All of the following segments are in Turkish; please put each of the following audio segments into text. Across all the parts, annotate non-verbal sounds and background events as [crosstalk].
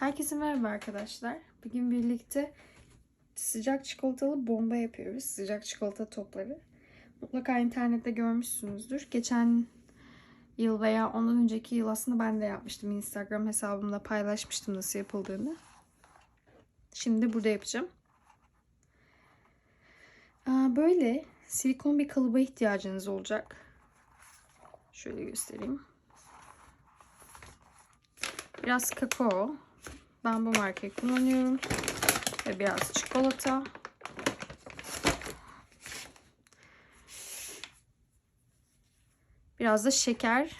Herkese merhaba arkadaşlar. Bugün birlikte sıcak çikolatalı bomba yapıyoruz. Sıcak çikolata topları. Mutlaka internette görmüşsünüzdür. Geçen yıl veya ondan önceki yıl aslında ben de yapmıştım. Instagram hesabımda paylaşmıştım nasıl yapıldığını. Şimdi burada yapacağım. Böyle silikon bir kalıba ihtiyacınız olacak. Şöyle göstereyim. Biraz kakao. Ben bu markayı kullanıyorum. Ve biraz çikolata. Biraz da şeker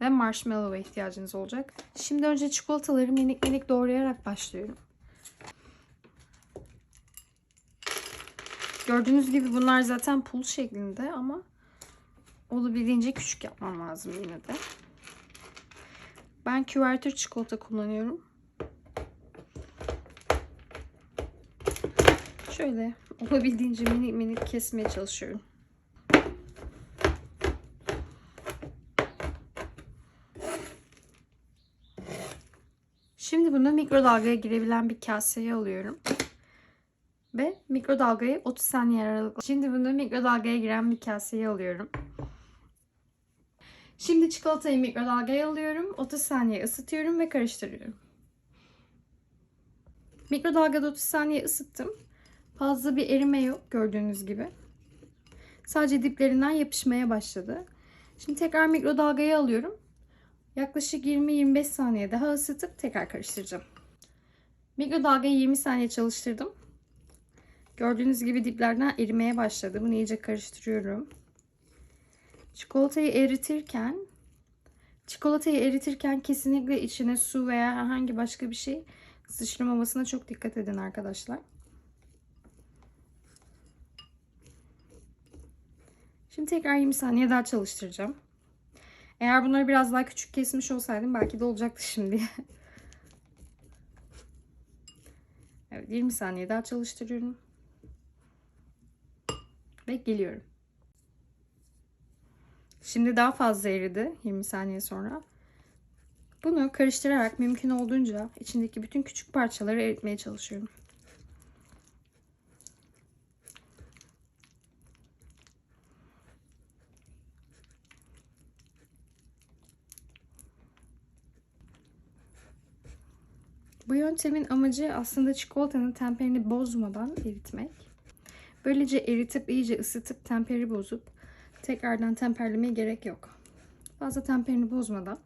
ve marshmallow'a ihtiyacınız olacak. Şimdi önce çikolataları minik minik doğrayarak başlıyorum. Gördüğünüz gibi bunlar zaten pul şeklinde ama olabildiğince küçük yapmam lazım yine de. Ben küvertür çikolata kullanıyorum. Şöyle olabildiğince minik minik kesmeye çalışıyorum. Şimdi bunu mikrodalgaya girebilen bir kaseye alıyorum. Ve mikrodalgayı 30 saniye aralıkla. Şimdi bunu mikrodalgaya giren bir kaseye alıyorum. Şimdi çikolatayı mikrodalgaya alıyorum. 30 saniye ısıtıyorum ve karıştırıyorum. Mikrodalgada 30 saniye ısıttım. Fazla bir erime yok gördüğünüz gibi. Sadece diplerinden yapışmaya başladı. Şimdi tekrar mikrodalgaya alıyorum. Yaklaşık 20-25 saniye daha ısıtıp tekrar karıştıracağım. Mikrodalgayı 20 saniye çalıştırdım. Gördüğünüz gibi diplerden erimeye başladı. Bunu iyice karıştırıyorum. Çikolatayı eritirken çikolatayı eritirken kesinlikle içine su veya herhangi başka bir şey sıçramamasına çok dikkat edin arkadaşlar. Şimdi tekrar 20 saniye daha çalıştıracağım. Eğer bunları biraz daha küçük kesmiş olsaydım belki de olacaktı şimdi. [laughs] evet 20 saniye daha çalıştırıyorum. Ve geliyorum. Şimdi daha fazla eridi 20 saniye sonra. Bunu karıştırarak mümkün olduğunca içindeki bütün küçük parçaları eritmeye çalışıyorum. Bu yöntemin amacı aslında çikolatanın temperini bozmadan eritmek. Böylece eritip iyice ısıtıp temperi bozup tekrardan temperlemeye gerek yok. Fazla temperini bozmadan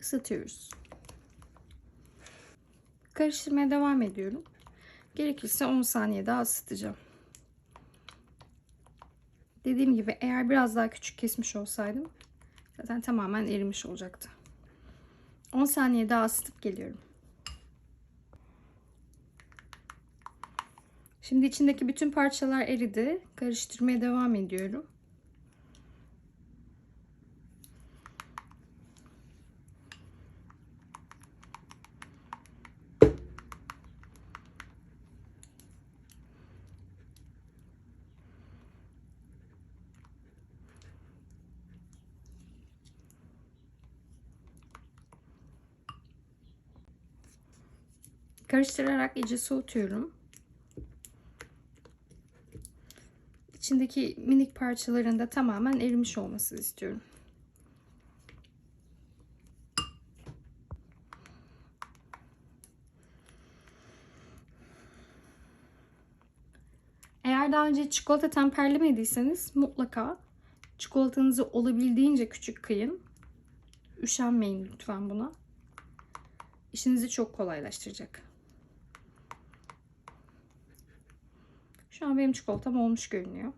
ısıtıyoruz. Karıştırmaya devam ediyorum. Gerekirse 10 saniye daha ısıtacağım. Dediğim gibi eğer biraz daha küçük kesmiş olsaydım zaten tamamen erimiş olacaktı. 10 saniye daha ısıtıp geliyorum. Şimdi içindeki bütün parçalar eridi. Karıştırmaya devam ediyorum. Karıştırarak iyice soğutuyorum. İçindeki minik parçaların da tamamen erimiş olması istiyorum. Eğer daha önce çikolata temperlemediyseniz mutlaka çikolatanızı olabildiğince küçük kıyın. Üşenmeyin lütfen buna. İşinizi çok kolaylaştıracak. Şu an benim çikolatam olmuş görünüyor.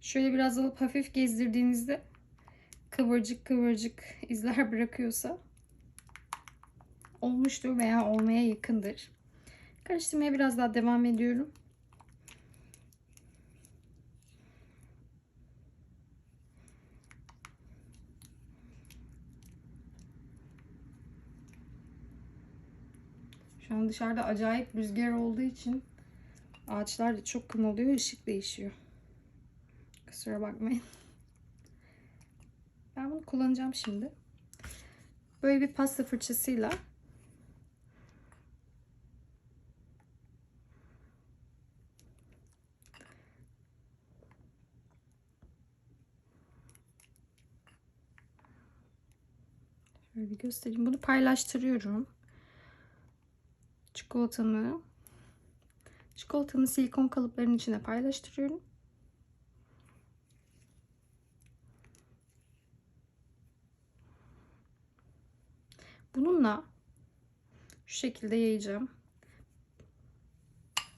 Şöyle biraz alıp hafif gezdirdiğinizde kıvırcık kıvırcık izler [laughs] bırakıyorsa olmuştur veya olmaya yakındır. Karıştırmaya biraz daha devam ediyorum. Şu an dışarıda acayip rüzgar olduğu için ağaçlar da çok kımıldıyor, ışık değişiyor. Kusura bakmayın. Ben bunu kullanacağım şimdi. Böyle bir pasta fırçasıyla Şöyle bir göstereyim. Bunu paylaştırıyorum. Çikolatamı çikolatamı silikon kalıpların içine paylaştırıyorum. Bununla şu şekilde yayacağım.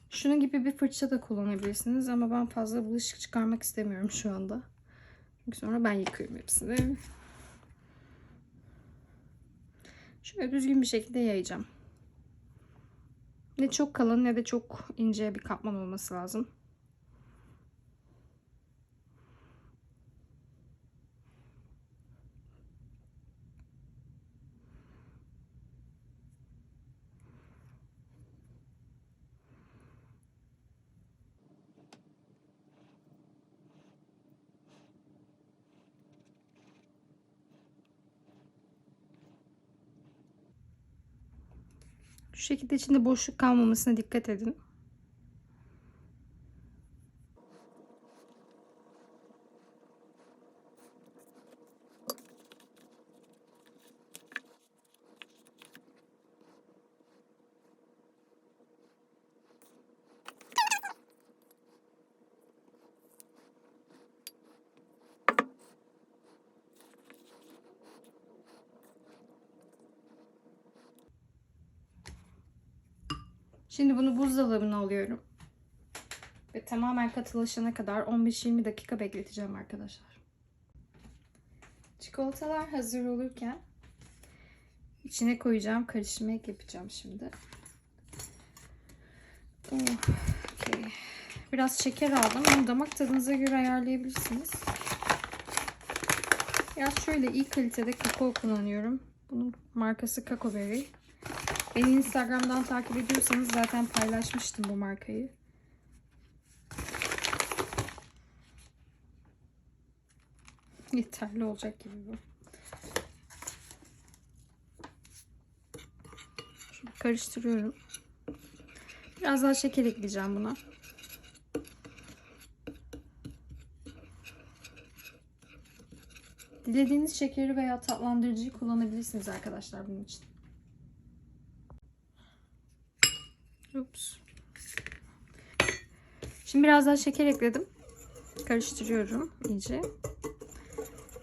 Şunun gibi bir fırça da kullanabilirsiniz ama ben fazla bulaşık çıkarmak istemiyorum şu anda. Çünkü sonra ben yıkıyorum hepsini. Şöyle düzgün bir şekilde yayacağım. Ne çok kalın ne de çok ince bir katman olması lazım. Şekilde içinde boşluk kalmamasına dikkat edin. Şimdi bunu buzdolabına alıyorum. Ve tamamen katılaşana kadar 15-20 dakika bekleteceğim arkadaşlar. Çikolatalar hazır olurken içine koyacağım. Karışım ek yapacağım şimdi. Oh, okay. Biraz şeker aldım. Bunu damak tadınıza göre ayarlayabilirsiniz. Biraz şöyle iyi kalitede kakao kullanıyorum. Bunun markası Kakao Berry. Beni Instagram'dan takip ediyorsanız zaten paylaşmıştım bu markayı. Yeterli olacak gibi bu. Şimdi karıştırıyorum. Biraz daha şeker ekleyeceğim buna. Dilediğiniz şekeri veya tatlandırıcıyı kullanabilirsiniz arkadaşlar bunun için. Şimdi biraz daha şeker ekledim. Karıştırıyorum iyice.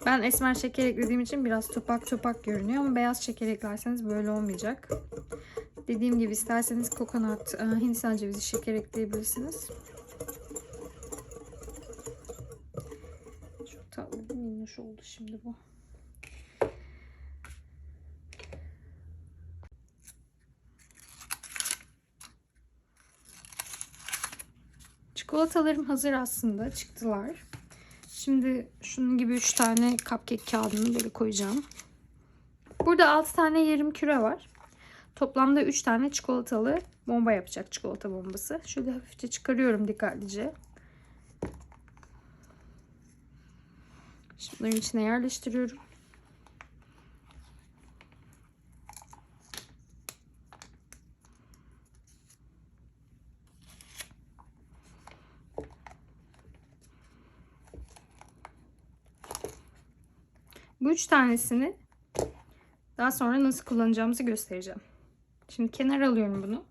Ben esmer şeker eklediğim için biraz topak topak görünüyor ama beyaz şeker eklerseniz böyle olmayacak. Dediğim gibi isterseniz kokonat, e, hindistan cevizi şeker ekleyebilirsiniz. Çok tatlı minnoş oldu şimdi bu. Çikolatalarım hazır aslında. Çıktılar. Şimdi şunun gibi 3 tane cupcake kağıdını böyle koyacağım. Burada 6 tane yarım küre var. Toplamda 3 tane çikolatalı bomba yapacak çikolata bombası. Şöyle hafifçe çıkarıyorum dikkatlice. Şimdi bunların içine yerleştiriyorum. Bu üç tanesini daha sonra nasıl kullanacağımızı göstereceğim. Şimdi kenara alıyorum bunu.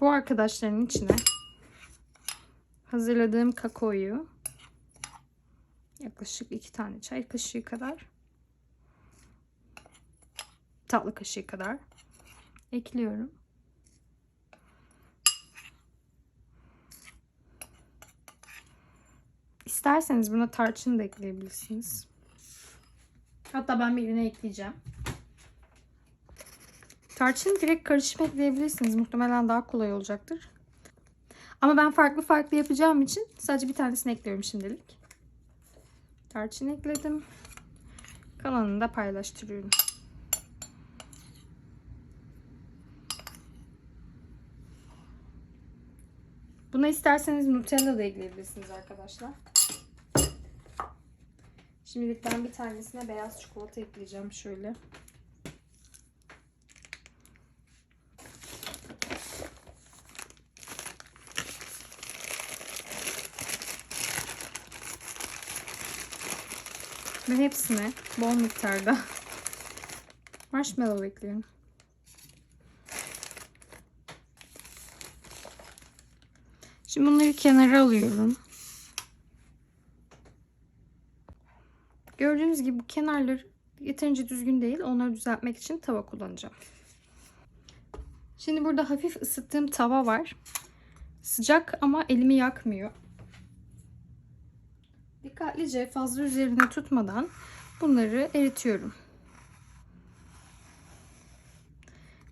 Bu arkadaşların içine hazırladığım kakaoyu yaklaşık iki tane çay kaşığı kadar tatlı kaşığı kadar ekliyorum. İsterseniz buna tarçın da ekleyebilirsiniz. Hatta ben birine ekleyeceğim. Tarçın direkt karışıp ekleyebilirsiniz. Muhtemelen daha kolay olacaktır. Ama ben farklı farklı yapacağım için sadece bir tanesini ekliyorum şimdilik. Tarçın ekledim. Kalanını da paylaştırıyorum. Buna isterseniz Nutella da ekleyebilirsiniz arkadaşlar. Şimdilik ben bir tanesine beyaz çikolata ekleyeceğim şöyle. Ve hepsine bol miktarda [laughs] marshmallow ekliyorum. Şimdi bunları kenara alıyorum. Gördüğünüz gibi bu kenarları yeterince düzgün değil. Onları düzeltmek için tava kullanacağım. Şimdi burada hafif ısıttığım tava var. Sıcak ama elimi yakmıyor. Dikkatlice fazla üzerine tutmadan bunları eritiyorum.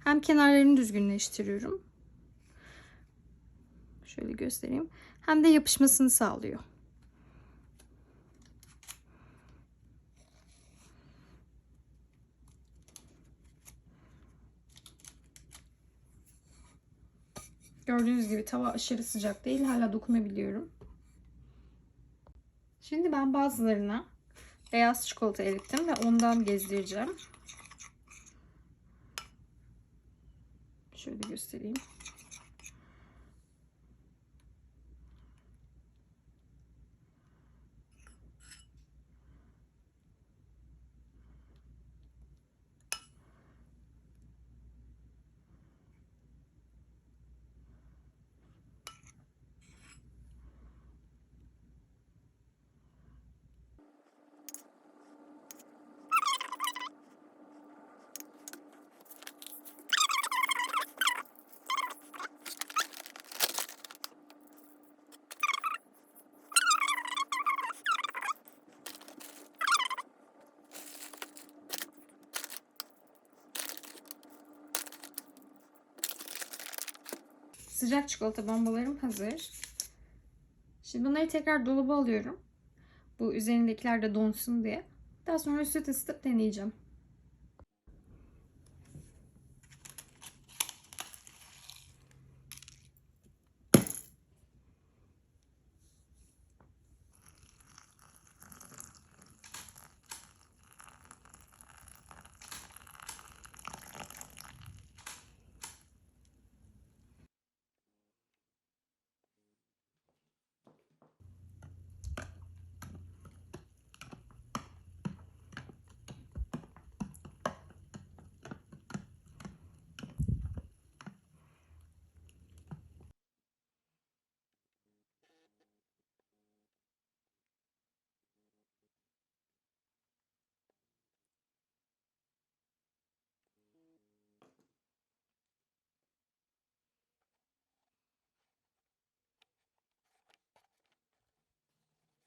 Hem kenarlarını düzgünleştiriyorum. Şöyle göstereyim. Hem de yapışmasını sağlıyor. Gördüğünüz gibi tava aşırı sıcak değil. Hala dokunabiliyorum. Şimdi ben bazılarına beyaz çikolata erittim ve ondan gezdireceğim. Şöyle göstereyim. Sıcak çikolata bombalarım hazır. Şimdi bunları tekrar dolaba alıyorum. Bu üzerindekiler de donsun diye. Daha sonra süt ısıtıp deneyeceğim.